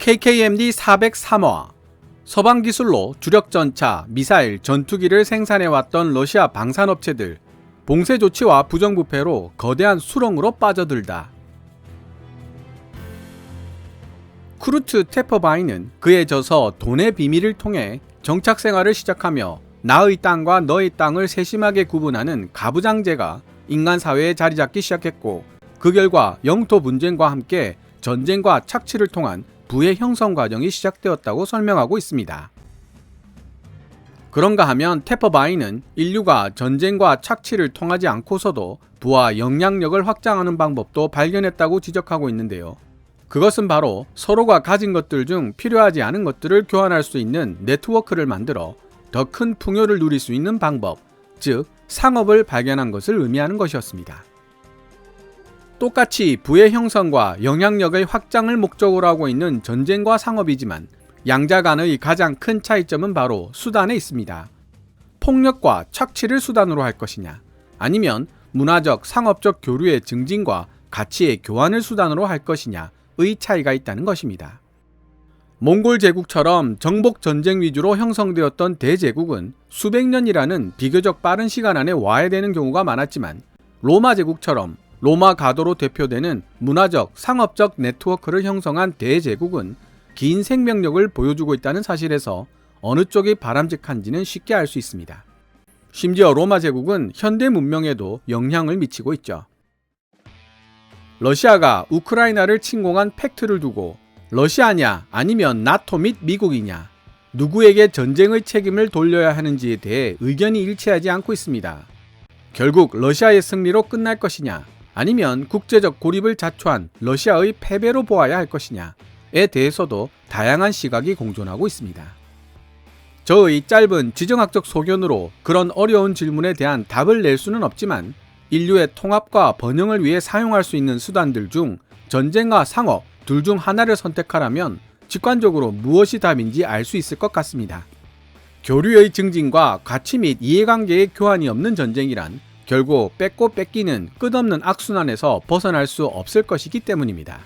KKMD 403화 서방 기술로 주력 전차, 미사일, 전투기를 생산해왔던 러시아 방산업체들 봉쇄 조치와 부정부패로 거대한 수렁으로 빠져들다. 크루트 테퍼바이는 그에 져서 돈의 비밀을 통해 정착 생활을 시작하며 나의 땅과 너의 땅을 세심하게 구분하는 가부장제가 인간 사회에 자리 잡기 시작했고 그 결과 영토 분쟁과 함께 전쟁과 착취를 통한 부의 형성 과정이 시작되었다고 설명하고 있습니다. 그런가 하면 테퍼바이는 인류가 전쟁과 착취를 통하지 않고서도 부와 영향력을 확장하는 방법도 발견했다고 지적하고 있는데요. 그것은 바로 서로가 가진 것들 중 필요하지 않은 것들을 교환할 수 있는 네트워크를 만들어 더 큰 풍요를 누릴 수 있는 방법, 즉 상업을 발견한 것을 의미하는 것이었습니다. 똑같이 부의 형성과 영향력의 확장을 목적으로 하고 있는 전쟁과 상업이지만 양자 간의 가장 큰 차이점은 바로 수단에 있습니다. 폭력과 착취를 수단으로 할 것이냐, 아니면 문화적, 상업적 교류의 증진과 가치의 교환을 수단으로 할 것이냐의 차이가 있다는 것입니다. 몽골 제국처럼 정복 전쟁 위주로 형성되었던 대제국은 수백 년이라는 비교적 빠른 시간 안에 와해되는 경우가 많았지만 로마 제국처럼 로마 가도로 대표되는 문화적, 상업적 네트워크를 형성한 대제국은 긴 생명력을 보여주고 있다는 사실에서 어느 쪽이 바람직한지는 쉽게 알 수 있습니다. 심지어 로마 제국은 현대 문명에도 영향을 미치고 있죠. 러시아가 우크라이나를 침공한 팩트를 두고 러시아냐 아니면 나토 및 미국이냐 누구에게 전쟁의 책임을 돌려야 하는지에 대해 의견이 일치하지 않고 있습니다. 결국 러시아의 승리로 끝날 것이냐 아니면 국제적 고립을 자초한 러시아의 패배로 보아야 할 것이냐에 대해서도 다양한 시각이 공존하고 있습니다. 저의 짧은 지정학적 소견으로 그런 어려운 질문에 대한 답을 낼 수는 없지만 인류의 통합과 번영을 위해 사용할 수 있는 수단들 중 전쟁과 상업 둘 중 하나를 선택하라면 직관적으로 무엇이 답인지 알 수 있을 것 같습니다. 교류의 증진과 가치 및 이해관계의 교환이 없는 전쟁이란 결국 뺏고 뺏기는 끝없는 악순환에서 벗어날 수 없을 것이기 때문입니다.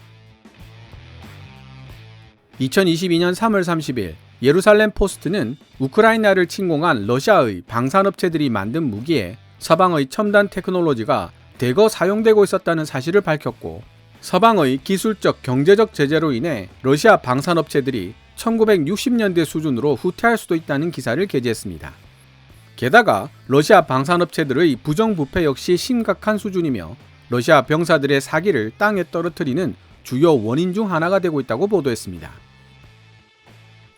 2022년 3월 30일 예루살렘 포스트는 우크라이나를 침공한 러시아의 방산업체들이 만든 무기에 서방의 첨단 테크놀로지가 대거 사용되고 있었다는 사실을 밝혔고 서방의 기술적 경제적 제재로 인해 러시아 방산업체들이 1960년대 수준으로 후퇴할 수도 있다는 기사를 게재했습니다. 게다가 러시아 방산업체들의 부정부패 역시 심각한 수준이며 러시아 병사들의 사기를 땅에 떨어뜨리는 주요 원인 중 하나가 되고 있다고 보도했습니다.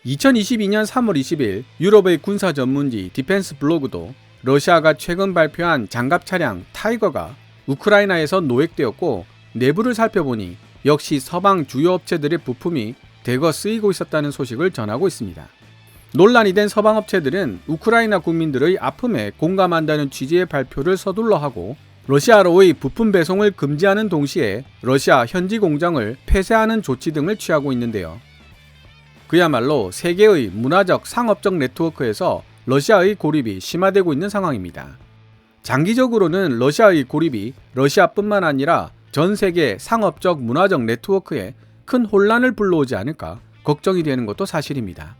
2022년 3월 20일 유럽의 군사 전문지 디펜스 블로그도 러시아가 최근 발표한 장갑 차량 타이거가 우크라이나에서 노획되었고 내부를 살펴보니 역시 서방 주요 업체들의 부품이 대거 쓰이고 있었다는 소식을 전하고 있습니다. 논란이 된 서방 업체들은 우크라이나 국민들의 아픔에 공감한다는 취지의 발표를 서둘러 하고 러시아로의 부품 배송을 금지하는 동시에 러시아 현지 공장을 폐쇄하는 조치 등을 취하고 있는데요. 그야말로 세계의 문화적 상업적 네트워크에서 러시아의 고립이 심화되고 있는 상황입니다. 장기적으로는 러시아의 고립이 러시아뿐만 아니라 전 세계 상업적 문화적 네트워크에 큰 혼란을 불러오지 않을까 걱정이 되는 것도 사실입니다.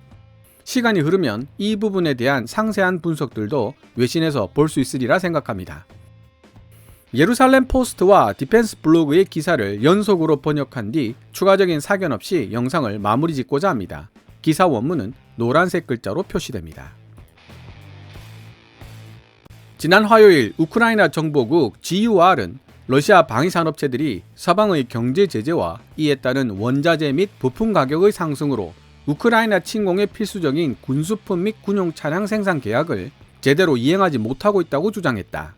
시간이 흐르면 이 부분에 대한 상세한 분석들도 외신에서 볼 수 있으리라 생각합니다. 예루살렘 포스트와 디펜스 블로그의 기사를 연속으로 번역한 뒤 추가적인 사견 없이 영상을 마무리 짓고자 합니다. 기사 원문은 노란색 글자로 표시됩니다. 지난 화요일 우크라이나 정보국 GUR은 러시아 방위산업체들이 서방의 경제 제재와 이에 따른 원자재 및 부품 가격의 상승으로 우크라이나 침공에 필수적인 군수품 및 군용 차량 생산 계약을 제대로 이행하지 못하고 있다고 주장했다.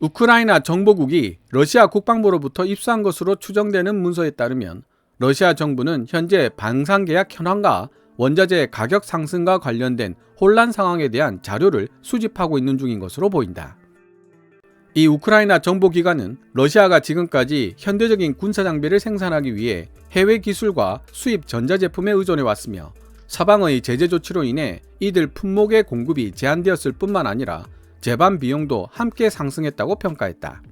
우크라이나 정보국이 러시아 국방부로부터 입수한 것으로 추정되는 문서에 따르면 러시아 정부는 현재 방산 계약 현황과 원자재 가격 상승과 관련된 혼란 상황에 대한 자료를 수집하고 있는 중인 것으로 보인다. 이 우크라이나 정보기관은 러시아가 지금까지 현대적인 군사 장비를 생산하기 위해 해외 기술과 수입 전자제품에 의존해 왔으며 서방의 제재 조치로 인해 이들 품목의 공급이 제한되었을 뿐만 아니라 재반 비용도 함께 상승했다고 평가했다.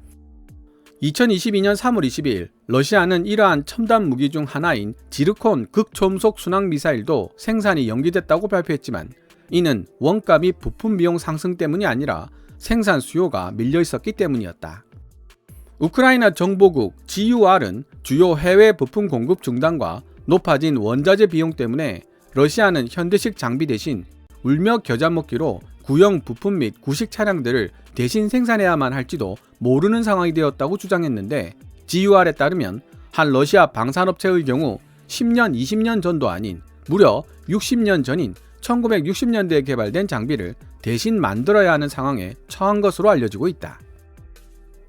2022년 3월 20일 러시아는 이러한 첨단 무기 중 하나인 지르콘 극초음속 순항 미사일도 생산이 연기됐다고 발표했지만 이는 원가 및 부품 비용 상승 때문이 아니라 생산 수요가 밀려 있었기 때문이었다. 우크라이나 정보국 GUR은 주요 해외 부품 공급 중단과 높아진 원자재 비용 때문에 러시아는 현대식 장비 대신 울며 겨자 먹기로 구형 부품 및 구식 차량들을 대신 생산해야만 할지도 모르는 상황이 되었다고 주장했는데 GUR에 따르면 한 러시아 방산업체의 경우 10년, 20년 전도 아닌 무려 60년 전인 1960년대에 개발된 장비를 대신 만들어야 하는 상황에 처한 것으로 알려지고 있다.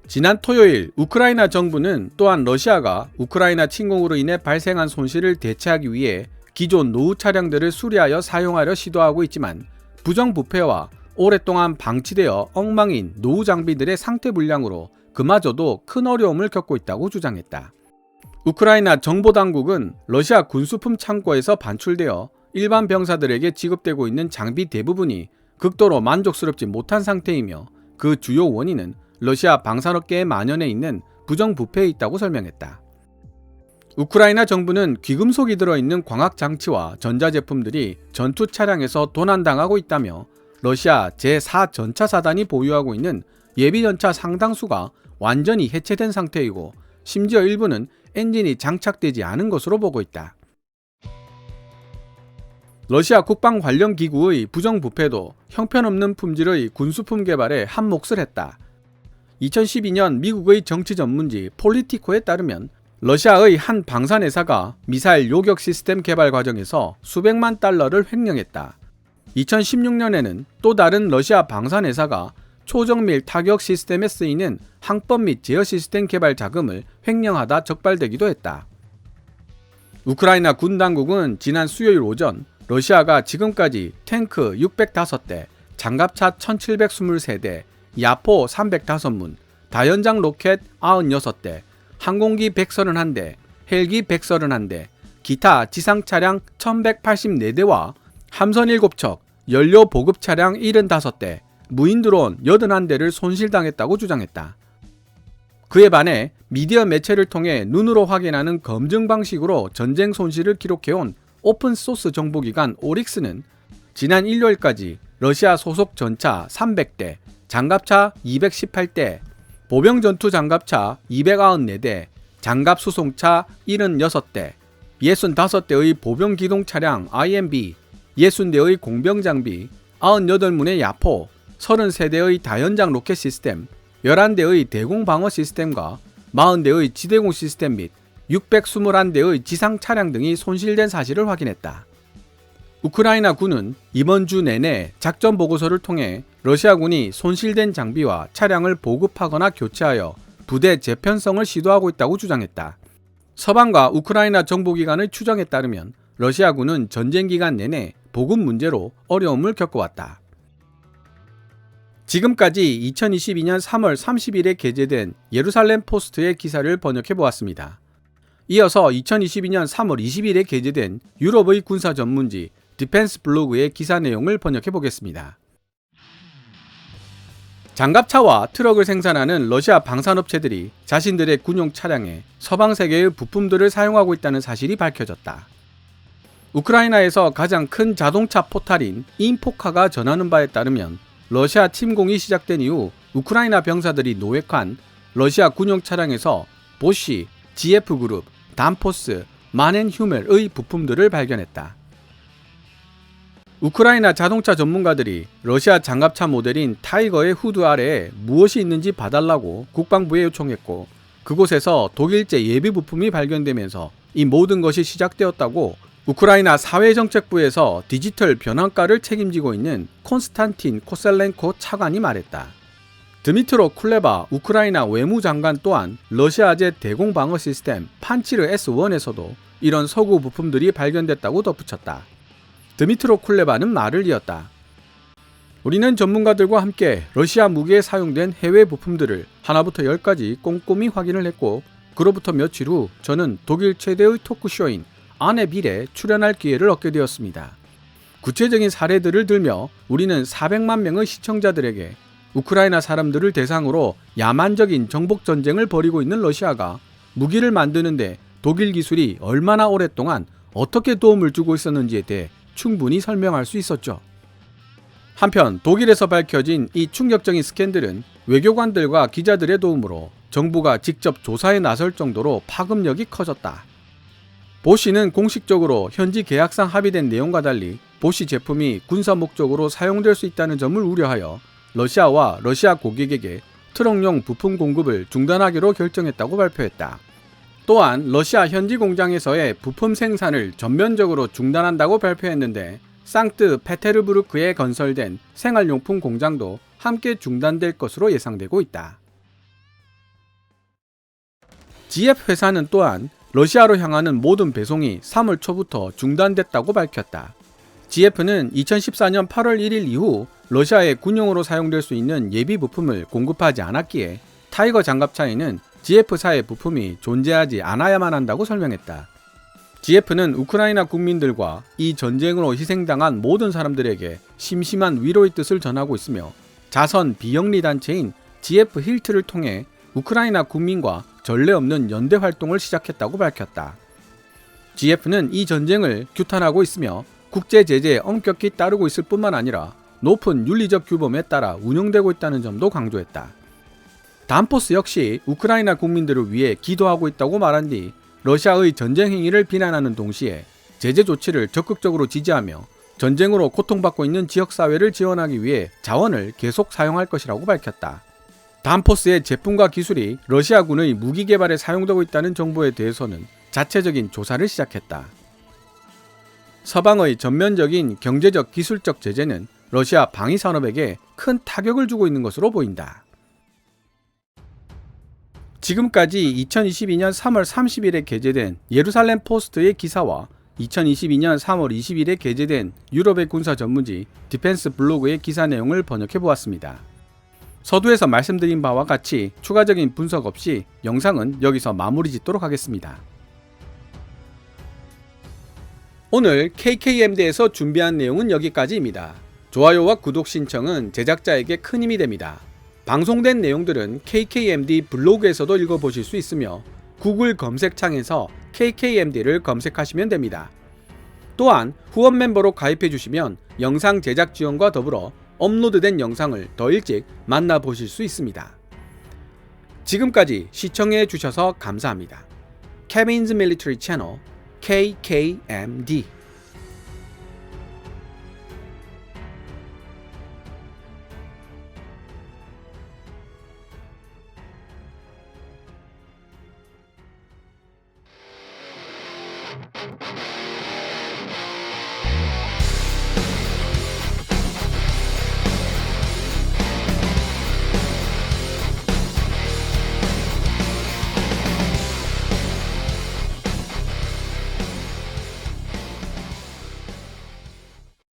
지난 토요일 우크라이나 정부는 또한 러시아가 우크라이나 침공으로 인해 발생한 손실을 대체하기 위해 기존 노후 차량들을 수리하여 사용하려 시도하고 있지만 부정부패와 오랫동안 방치되어 엉망인 노후 장비들의 상태 불량으로 그마저도 큰 어려움을 겪고 있다고 주장했다. 우크라이나 정보당국은 러시아 군수품 창고에서 반출되어 일반 병사들에게 지급되고 있는 장비 대부분이 극도로 만족스럽지 못한 상태이며 그 주요 원인은 러시아 방산업계에 만연해 있는 부정부패에 있다고 설명했다. 우크라이나 정부는 귀금속이 들어있는 광학 장치와 전자제품들이 전투 차량에서 도난당하고 있다며 러시아 제4 전차 사단이 보유하고 있는 예비 전차 상당수가 완전히 해체된 상태이고 심지어 일부는 엔진이 장착되지 않은 것으로 보고 있다. 러시아 국방 관련 기구의 부정부패도 형편없는 품질의 군수품 개발에 한 몫을 했다. 2012년 미국의 정치 전문지 폴리티코에 따르면 러시아의 한 방산회사가 미사일 요격 시스템 개발 과정에서 수백만 달러를 횡령했다. 2016년에는 또 다른 러시아 방산회사가 초정밀 타격 시스템에 쓰이는 항법 및 제어 시스템 개발 자금을 횡령하다 적발되기도 했다. 우크라이나 군 당국은 지난 수요일 오전 러시아가 지금까지 탱크 605대, 장갑차 1723대, 야포 305문, 다연장 로켓 96대, 항공기 131대, 헬기 131대, 기타 지상 차량 1184대와 함선 7척, 연료 보급 차량 75대, 무인 드론 81대를 손실당했다고 주장했다. 그에 반해 미디어 매체를 통해 눈으로 확인하는 검증 방식으로 전쟁 손실을 기록해온 오픈 소스 정보기관 오릭스는 지난 일요일까지 러시아 소속 전차 300대, 장갑차 218대, 보병 전투 장갑차 294대, 장갑 수송차 76대, 65대의 보병 기동 차량 IMB, 60대의 공병 장비, 98문의 야포, 33대의 다연장 로켓 시스템, 11대의 대공 방어 시스템과 40대의 지대공 시스템 및 621대의 지상 차량 등이 손실된 사실을 확인했다. 우크라이나 군은 이번 주 내내 작전 보고서를 통해 러시아군이 손실된 장비와 차량을 보급하거나 교체하여 부대 재편성을 시도하고 있다고 주장했다. 서방과 우크라이나 정보기관의 추정에 따르면 러시아군은 전쟁 기간 내내 보급 문제로 어려움을 겪어왔다. 지금까지 2022년 3월 30일에 게재된 예루살렘 포스트의 기사를 번역해 보았습니다. 이어서 2022년 3월 20일에 게재된 유럽의 군사 전문지 디펜스 블로그의 기사 내용을 번역해 보겠습니다. 장갑차와 트럭을 생산하는 러시아 방산업체들이 자신들의 군용 차량에 서방 세계의 부품들을 사용하고 있다는 사실이 밝혀졌다. 우크라이나에서 가장 큰 자동차 포탈인 인포카가 전하는 바에 따르면 러시아 침공이 시작된 이후 우크라이나 병사들이 노획한 러시아 군용 차량에서 보쉬, GF그룹, 단포스, 마넨휴멜의 부품들을 발견했다. 우크라이나 자동차 전문가들이 러시아 장갑차 모델인 타이거의 후드 아래에 무엇이 있는지 봐달라고 국방부에 요청했고 그곳에서 독일제 예비 부품이 발견되면서 이 모든 것이 시작되었다고 우크라이나 사회정책부에서 디지털 변환가를 책임지고 있는 콘스탄틴 코셀렌코 차관이 말했다. 드미트로 쿨레바 우크라이나 외무장관 또한 러시아제 대공 방어 시스템 판치르 S1에서도 이런 서구 부품들이 발견됐다고 덧붙였다. 드미트로 쿨레바는 말을 이었다. 우리는 전문가들과 함께 러시아 무기에 사용된 해외 부품들을 하나부터 열까지 꼼꼼히 확인을 했고 그로부터 며칠 후 저는 독일 최대의 토크쇼인 아네빌에 출연할 기회를 얻게 되었습니다. 구체적인 사례들을 들며 우리는 400만 명의 시청자들에게 우크라이나 사람들을 대상으로 야만적인 정복 전쟁을 벌이고 있는 러시아가 무기를 만드는데 독일 기술이 얼마나 오랫동안 어떻게 도움을 주고 있었는지에 대해 충분히 설명할 수 있었죠. 한편 독일에서 밝혀진 이 충격적인 스캔들은 외교관들과 기자들의 도움으로 정부가 직접 조사에 나설 정도로 파급력이 커졌다. 보시는 공식적으로 현지 계약상 합의된 내용과 달리 보시 제품이 군사 목적으로 사용될 수 있다는 점을 우려하여 러시아와 러시아 고객에게 트럭용 부품 공급을 중단하기로 결정했다고 발표했다. 또한 러시아 현지 공장에서의 부품 생산을 전면적으로 중단한다고 발표했는데 상트 페테르부르크에 건설된 생활용품 공장도 함께 중단될 것으로 예상되고 있다. GF 회사는 또한 러시아로 향하는 모든 배송이 3월 초부터 중단됐다고 밝혔다. GF는 2014년 8월 1일 이후 러시아의 군용으로 사용될 수 있는 예비 부품을 공급하지 않았기에 타이거 장갑차에는 GF사의 부품이 존재하지 않아야만 한다고 설명했다. GF는 우크라이나 국민들과 이 전쟁으로 희생당한 모든 사람들에게 심심한 위로의 뜻을 전하고 있으며 자선 비영리 단체인 GF 힐트를 통해 우크라이나 국민과 전례 없는 연대 활동을 시작했다고 밝혔다. GF는 이 전쟁을 규탄하고 있으며 국제 제재에 엄격히 따르고 있을 뿐만 아니라 높은 윤리적 규범에 따라 운영되고 있다는 점도 강조했다. 단포스 역시 우크라이나 국민들을 위해 기도하고 있다고 말한 뒤 러시아의 전쟁 행위를 비난하는 동시에 제재 조치를 적극적으로 지지하며 전쟁으로 고통받고 있는 지역 사회를 지원하기 위해 자원을 계속 사용할 것이라고 밝혔다. 단포스의 제품과 기술이 러시아군의 무기 개발에 사용되고 있다는 정보에 대해서는 자체적인 조사를 시작했다. 서방의 전면적인 경제적 기술적 제재는 러시아 방위 산업에게 큰 타격을 주고 있는 것으로 보인다. 지금까지 2022년 3월 30일에 게재된 예루살렘 포스트의 기사와 2022년 3월 20일에 게재된 유럽의 군사 전문지 디펜스 블로그의 기사 내용을 번역해 보았습니다. 서두에서 말씀드린 바와 같이 추가적인 분석 없이 영상은 여기서 마무리 짓도록 하겠습니다. 오늘 KKMD에서 준비한 내용은 여기까지입니다. 좋아요와 구독 신청은 제작자에게 큰 힘이 됩니다. 방송된 내용들은 KKMD 블로그에서도 읽어보실 수 있으며 구글 검색창에서 KKMD를 검색하시면 됩니다. 또한 후원 멤버로 가입해 주시면 영상 제작 지원과 더불어 업로드된 영상을 더 일찍 만나보실 수 있습니다. 지금까지 시청해 주셔서 감사합니다. 케빈즈 밀리터리 채널 KKMD